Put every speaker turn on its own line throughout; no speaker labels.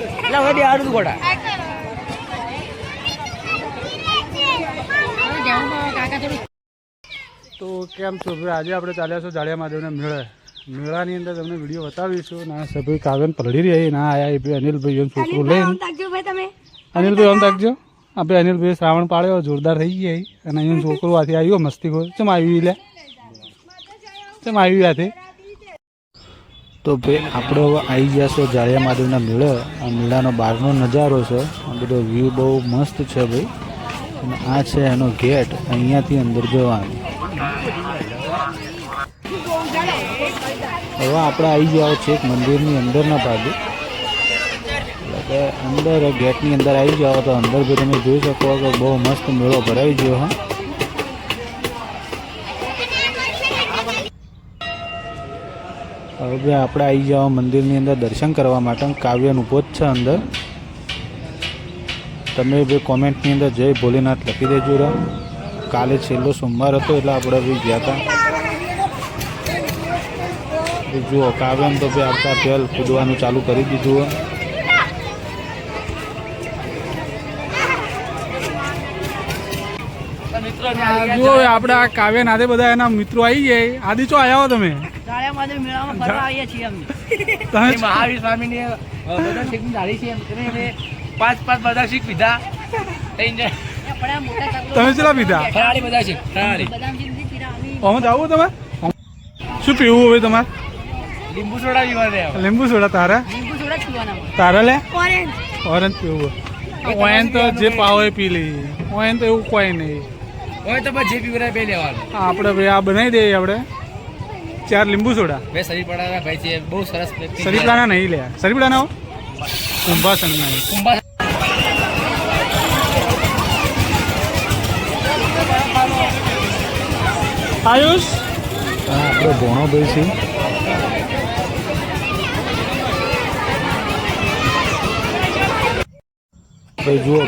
હવે બે આડું ગોડા
તો કેમ છો ભાઈ? આજે આપણે ચાલ્યા છો જાળિયા મહાદેવના મેળે. મેળાની અંદર તમને વીડિયો બતાવીશું. ના સભાઈ કાગન પલડી રહી ના આયા એ ભાઈ અનિલભાઈ એમ છોકરું લઈને. અનિલભાઈ આમ રાખજો આપણે અનિલભાઈ શ્રાવણ પાડ્યો જોરદાર થઈ ગયા અને અહીંયા છોકરો આથી આવ્યો મસ્તી ખોર ચમ આવી લે? ચમ આવી આથી તો ભાઈ, આપણે હવે આવી છો જાળિયા માધવના મેળે. આ મેળાનો બહારનો નજારો છે. આ બધો વ્યૂ બહુ મસ્ત છે ભાઈ. અને આ છે એનો ગેટ અહીંયાથી અંદર જવાનું. હવે આપણે આવી ગયા છે એક મંદિરની અંદરના ભાગે. એટલે અંદર ગેટની અંદર આવી જાઓ તો અંદર બી તમે જોઈ શકો કે બહુ મસ્ત મેળો ભરાઈ ગયો, હા. હવે આપણે આવી જાઓ મંદિરની અંદર દર્શન કરવા માટે. કાવ્યનું પોત છે અંદર. તમે બે કોમેન્ટની અંદર જય ભોલેનાથ લખી દેજો રા. કાલે છેલ્લો સોમવાર હતો એટલે આપણે બી ગયા હતા જુઓ કાવ્યમ તો ભાઈ આવતા પહેલ કૂદવાનું ચાલુ કરી દીધું જુઓ આપણે આ કાવ્ય નાદે બધા એના મિત્રો આવી ગયા. આદિ ચો આવ્યા હો તમે?
મહાવીર સ્વામી ને બધા શીખની જાળી છે એમ. કરીને અમે પાંચ પાંચ બધા શીખ પીધા.
તમે ચલા પીધા?
ફરાળી બધા શીખ ફરાળી.
જાવું તમે? શું પીવું હવે તમારે?
લીંબુ સોડા પીવા
લીંબુ સોડા તારા?
લીંબુ સોડા પીવાના
તારા લે? ઓરેન્જ. પીવું. કોઈન તો જે પાવે પી લઈએ કોઈન તો એવું કોઈ નહીં.
હોય તો જે પીવું બે લેવાનું.
આપણે ભાઈ આ બનાવી દઈએ આપણે. ચાર લીંબુ સોડા.
બે શરીર ભાઈ છે બહુ સરસ.
સરીપડાના નહીં લે. સરીપડાના કુંભાસન
કુંભા
આયુષ? આપણો ભોણો ભાઈ છે ભાઈ જુઓ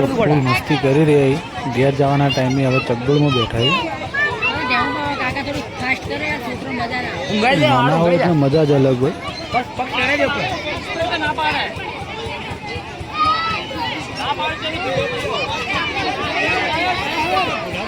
તો ફૂલ મસ્તી કરી રહ્યા ઘેર જવાના ટાઈમે હવે ચકડોળમાં બેઠા નાના હોય એટલે મજા જ અલગ હોય.
ના